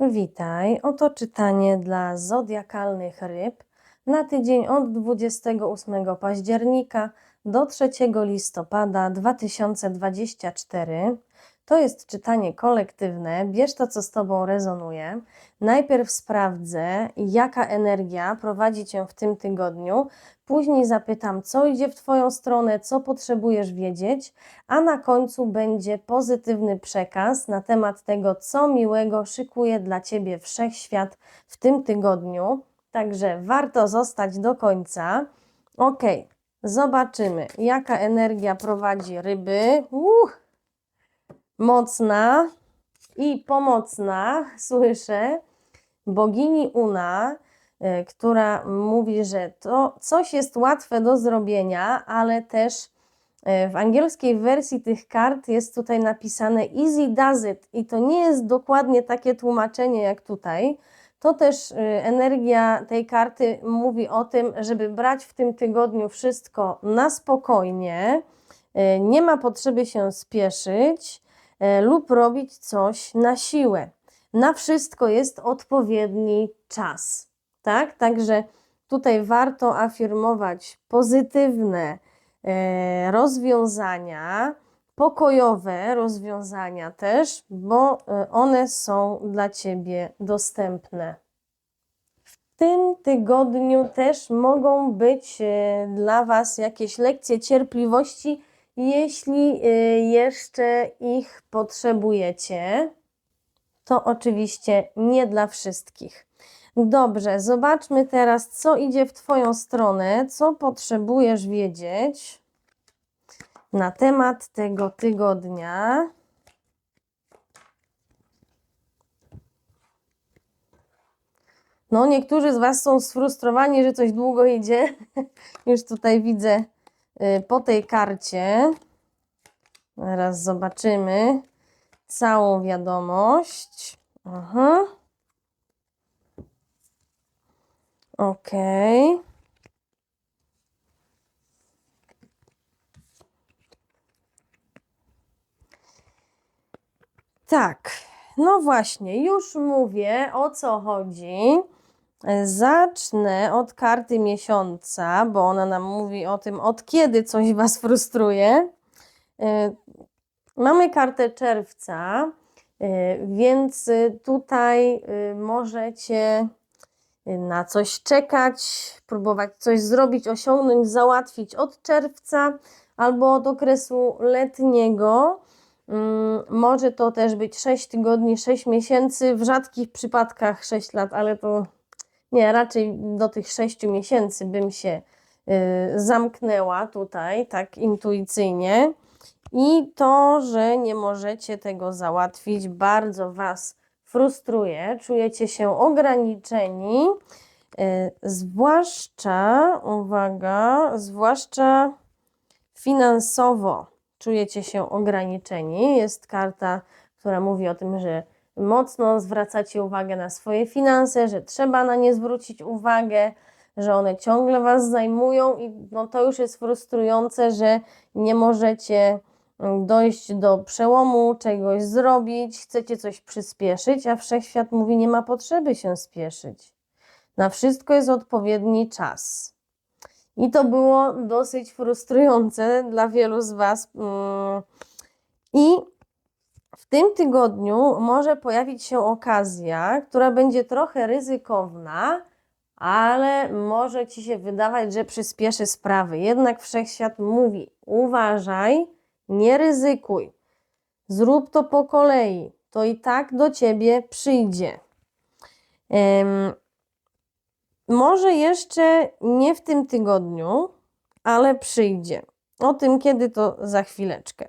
Witaj. Oto czytanie dla zodiakalnych ryb na tydzień od 28 października do 3 listopada 2024. To jest czytanie kolektywne. Bierz to, co z Tobą rezonuje. Najpierw sprawdzę, jaka energia prowadzi Cię w tym tygodniu. Później zapytam, co idzie w Twoją stronę, co potrzebujesz wiedzieć, a na końcu będzie pozytywny przekaz na temat tego, co miłego szykuje dla Ciebie wszechświat w tym tygodniu. Także warto zostać do końca. Ok, zobaczymy, jaka energia prowadzi ryby. Uch, mocna i pomocna, słyszę. Bogini Una, y, która mówi, że to coś jest łatwe do zrobienia, ale też y, w angielskiej wersji tych kart jest tutaj napisane easy does it i to nie jest dokładnie takie tłumaczenie jak tutaj. To też y, energia tej karty mówi o tym, żeby brać w tym tygodniu wszystko na spokojnie, nie ma potrzeby się spieszyć lub robić coś na siłę. Na wszystko jest odpowiedni czas, tak? Także tutaj warto afirmować pozytywne e, rozwiązania, pokojowe rozwiązania też, bo e, one są dla Ciebie dostępne. W tym tygodniu też mogą być e, dla Was jakieś lekcje cierpliwości, jeśli e, jeszcze ich potrzebujecie. To oczywiście nie dla wszystkich. Dobrze, zobaczmy teraz, co idzie w Twoją stronę, co potrzebujesz wiedzieć na temat tego tygodnia. No, niektórzy z Was są sfrustrowani, że coś długo idzie. Już tutaj widzę y, po tej karcie. Teraz zobaczymy całą wiadomość. Aha. Okej. Tak, no właśnie, już mówię o co chodzi. Zacznę od karty miesiąca, bo ona nam mówi o tym, od kiedy coś Was frustruje. Y, Mamy kartę czerwca, y, więc y, tutaj możecie na coś czekać, próbować coś zrobić, osiągnąć, załatwić od czerwca albo od okresu letniego. Mm, Może to też być 6 tygodni, 6 miesięcy, w rzadkich przypadkach 6 lat, ale to nie, raczej do tych 6 miesięcy bym się zamknęła tutaj, tak intuicyjnie. I to, że nie możecie tego załatwić, bardzo Was frustruje, czujecie się ograniczeni, yy, zwłaszcza, uwaga, zwłaszcza finansowo czujecie się ograniczeni. Jest karta, która mówi o tym, że mocno zwracacie uwagę na swoje finanse, że trzeba na nie zwrócić uwagę, że one ciągle Was zajmują i no to już jest frustrujące, że nie możecie dojść do przełomu, czegoś zrobić, chcecie coś przyspieszyć, a wszechświat mówi: Nie ma potrzeby się spieszyć. Na wszystko jest odpowiedni czas. I to było dosyć frustrujące dla wielu z Was. Mm. I w tym tygodniu może pojawić się okazja, która będzie trochę ryzykowna, ale może Ci się wydawać, że przyspieszy sprawy. Jednak wszechświat mówi: uważaj, nie ryzykuj. Zrób to po kolei. To i tak do ciebie przyjdzie. Um, może jeszcze nie w tym tygodniu, ale przyjdzie. O tym, kiedy to za chwileczkę.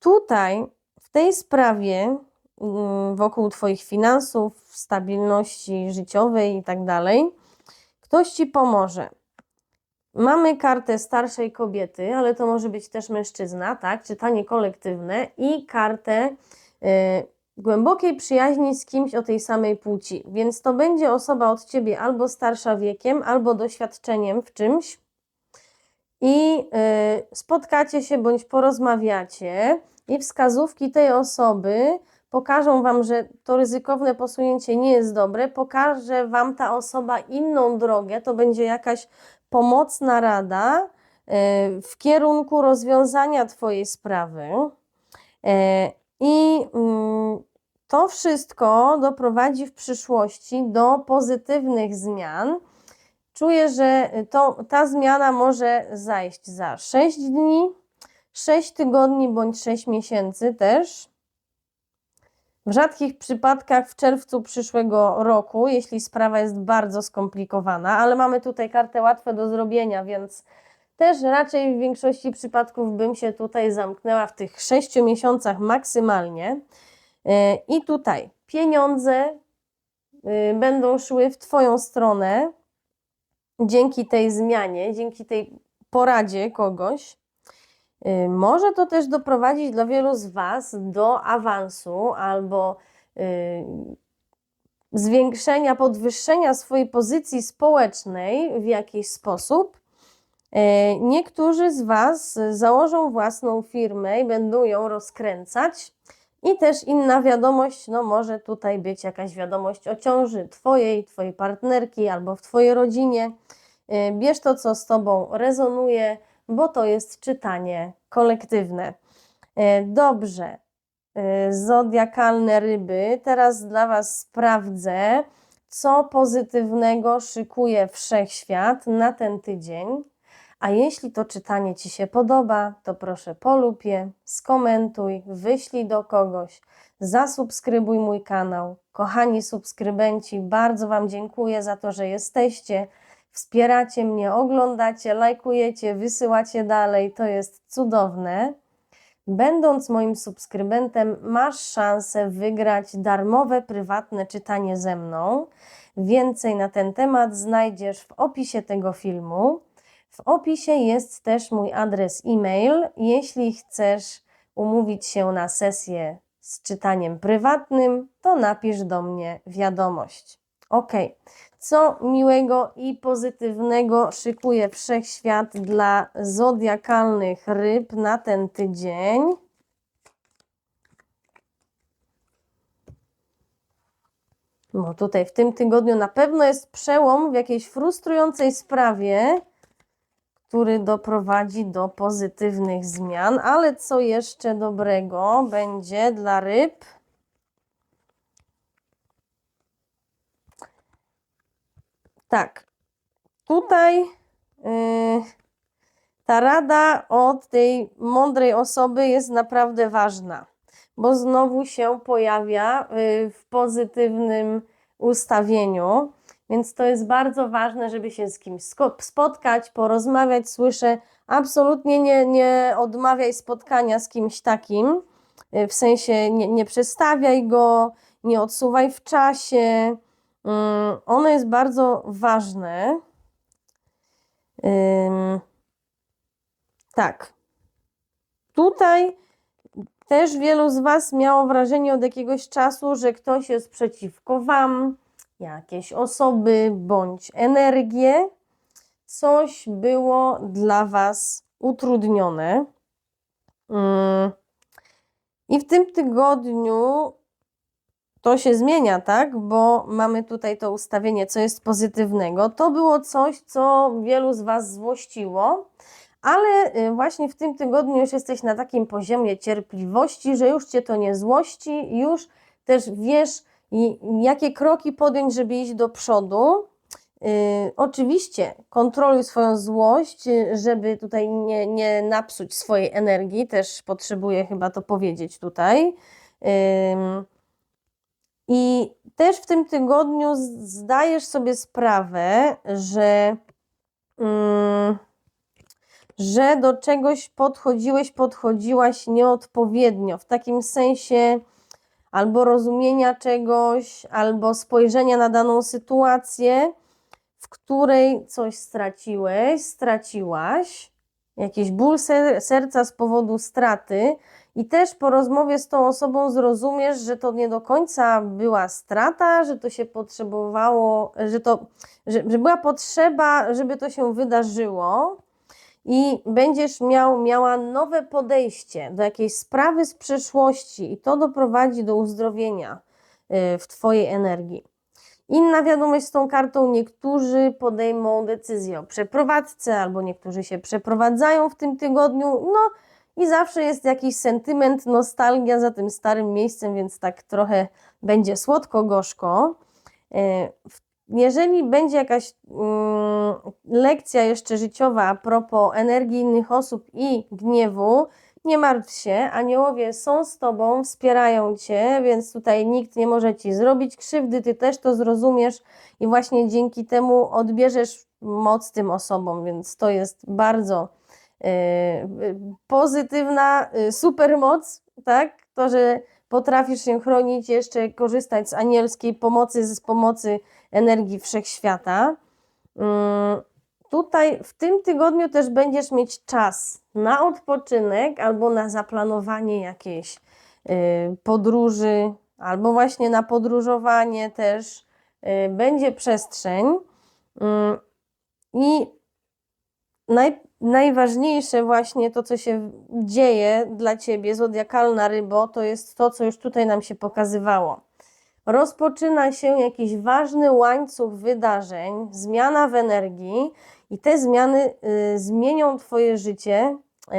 Tutaj, tej sprawie, um, wokół Twoich finansów, stabilności życiowej i tak dalej, ktoś Ci pomoże Mamy kartę starszej kobiety, ale to może być też mężczyzna, tak? Czytanie kolektywne i kartę y, głębokiej przyjaźni z kimś o tej samej płci. Więc to będzie osoba od ciebie albo starsza wiekiem, albo doświadczeniem w czymś. I y, spotkacie się bądź porozmawiacie, i wskazówki tej osoby pokażą Wam, że to ryzykowne posunięcie nie jest dobre, pokaże Wam ta osoba inną drogę, to będzie jakaś pomocna rada e, w kierunku rozwiązania Twojej sprawy. E, I mm, to wszystko doprowadzi w przyszłości do pozytywnych zmian. Czuję, że to, ta zmiana może zajść za 6 dni, 6 tygodni bądź 6 miesięcy też. W rzadkich przypadkach w czerwcu przyszłego roku, jeśli sprawa jest bardzo skomplikowana, ale mamy tutaj kartę łatwe do zrobienia, więc też raczej w większości przypadków bym się tutaj zamknęła w tych 6 miesiącach maksymalnie. E, I tutaj pieniądze y, będą szły w Twoją stronę dzięki tej zmianie, dzięki tej poradzie kogoś. Y, Może to też doprowadzić dla wielu z Was do awansu albo y, zwiększenia, podwyższenia swojej pozycji społecznej w jakiś sposób. E, Niektórzy z Was założą własną firmę i będą ją rozkręcać. I też inna wiadomość, no może tutaj być jakaś wiadomość o ciąży Twojej, Twojej partnerki albo w Twojej rodzinie. Bierz to, co z Tobą rezonuje, bo to jest czytanie kolektywne. E, Dobrze, E, zodiakalne ryby. Teraz dla Was sprawdzę, co pozytywnego szykuje wszechświat na ten tydzień. A jeśli to czytanie Ci się podoba, to proszę polub je, skomentuj, wyślij do kogoś, zasubskrybuj mój kanał. Kochani subskrybenci, bardzo Wam dziękuję za to, że jesteście, wspieracie mnie, oglądacie, lajkujecie, wysyłacie dalej. To jest cudowne. Będąc moim subskrybentem, masz szansę wygrać darmowe, prywatne czytanie ze mną. Więcej na ten temat znajdziesz w opisie tego filmu. W opisie jest też mój adres e-mail. Jeśli chcesz umówić się na sesję z czytaniem prywatnym, to napisz do mnie wiadomość. Ok. Co miłego i pozytywnego szykuje wszechświat dla zodiakalnych ryb na ten tydzień? No tutaj w tym tygodniu na pewno jest przełom w jakiejś frustrującej sprawie, który doprowadzi do pozytywnych zmian, ale co jeszcze dobrego będzie dla ryb? Tak, tutaj yy, ta rada od tej mądrej osoby jest naprawdę ważna, bo znowu się pojawia yy, w pozytywnym ustawieniu, więc to jest bardzo ważne, żeby się z kimś spotkać, porozmawiać. Słyszę, absolutnie nie, nie odmawiaj spotkania z kimś takim, yy, w sensie nie, nie przestawiaj go, nie odsuwaj w czasie. Mm, Ono jest bardzo ważne. Tak. Tutaj też wielu z Was miało wrażenie od jakiegoś czasu, że ktoś jest przeciwko Wam, jakieś osoby bądź energie. Coś było dla Was utrudnione. Ym, I w tym tygodniu to się zmienia, tak? Bo mamy tutaj to ustawienie, co jest pozytywnego. To było coś, co wielu z Was złościło, ale y, właśnie w tym tygodniu już jesteś na takim poziomie cierpliwości, że już Cię to nie złości, już też wiesz, jakie kroki podjąć, żeby iść do przodu. Yy, oczywiście kontroluj swoją złość, y, żeby tutaj nie, nie napsuć swojej energii, też potrzebuję chyba to powiedzieć tutaj. Ym, i też w tym tygodniu zdajesz sobie sprawę, że, mm, że do czegoś podchodziłeś, podchodziłaś nieodpowiednio, w takim sensie albo rozumienia czegoś, albo spojrzenia na daną sytuację, w której coś straciłeś, straciłaś, jakiś ból ser- serca z powodu straty. I też po rozmowie z tą osobą zrozumiesz, że to nie do końca była strata, że to się potrzebowało, że to, że, że była potrzeba, żeby to się wydarzyło. i będziesz miał, miała nowe podejście do jakiejś sprawy z przeszłości i to doprowadzi do uzdrowienia y, w Twojej energii. Inna wiadomość z tą kartą, niektórzy podejmą decyzję o przeprowadzce, albo niektórzy się przeprowadzają w tym tygodniu, no i zawsze jest jakiś sentyment, nostalgia za tym starym miejscem, więc tak trochę będzie słodko-gorzko. W jeżeli będzie jakaś mm, lekcja jeszcze życiowa a propos energii innych osób i gniewu, nie martw się, aniołowie są z tobą, wspierają cię, więc tutaj nikt nie może ci zrobić krzywdy, ty też to zrozumiesz i właśnie dzięki temu odbierzesz moc tym osobom, więc to jest bardzo pozytywna y, supermoc, tak? To, że potrafisz się chronić, jeszcze korzystać z anielskiej pomocy, z pomocy energii wszechświata. Mm, Tutaj w tym tygodniu też będziesz mieć czas na odpoczynek albo na zaplanowanie jakiejś y, podróży, albo właśnie na podróżowanie też. y, Będzie przestrzeń. I naj, najważniejsze właśnie to, co się dzieje dla Ciebie, zodiakalna rybo, to jest to, co już tutaj nam się pokazywało. Rozpoczyna się jakiś ważny łańcuch wydarzeń, zmiana w energii i te zmiany y, zmienią Twoje życie,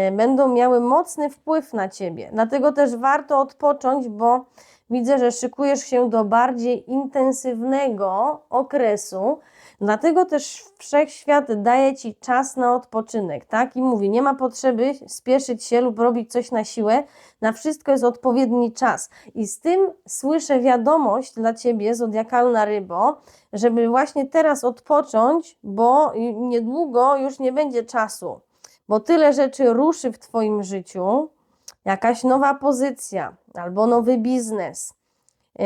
y, będą miały mocny wpływ na Ciebie. Dlatego też warto odpocząć, bo widzę, że szykujesz się do bardziej intensywnego okresu, Dlatego też wszechświat daje ci czas na odpoczynek, tak? I mówi, nie ma potrzeby spieszyć się lub robić coś na siłę, na wszystko jest odpowiedni czas. I z tym słyszę wiadomość dla ciebie, zodiakalna rybo, żeby właśnie teraz odpocząć, bo niedługo już nie będzie czasu, bo tyle rzeczy ruszy w twoim życiu, jakaś nowa pozycja albo nowy biznes. Yy,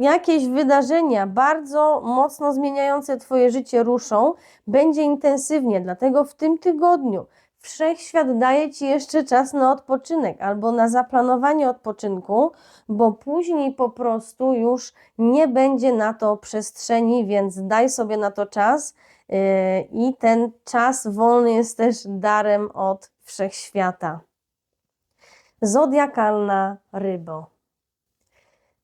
jakieś wydarzenia bardzo mocno zmieniające Twoje życie ruszą, będzie intensywnie, dlatego w tym tygodniu wszechświat daje Ci jeszcze czas na odpoczynek albo na zaplanowanie odpoczynku, bo później po prostu już nie będzie na to przestrzeni, więc daj sobie na to czas yy, i ten czas wolny jest też darem od wszechświata. Zodiakalna rybo.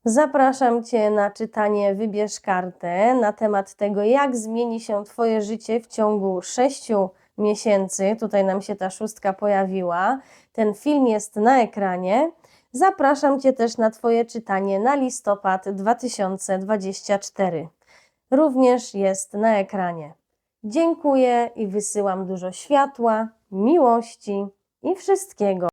Zapraszam Cię na czytanie Wybierz kartę na temat tego, jak zmieni się Twoje życie w ciągu 6 miesięcy. Tutaj nam się ta szóstka pojawiła. Ten film jest na ekranie. Zapraszam Cię też na Twoje czytanie na listopad 2024. Również jest na ekranie. Dziękuję i wysyłam dużo światła, miłości i wszystkiego.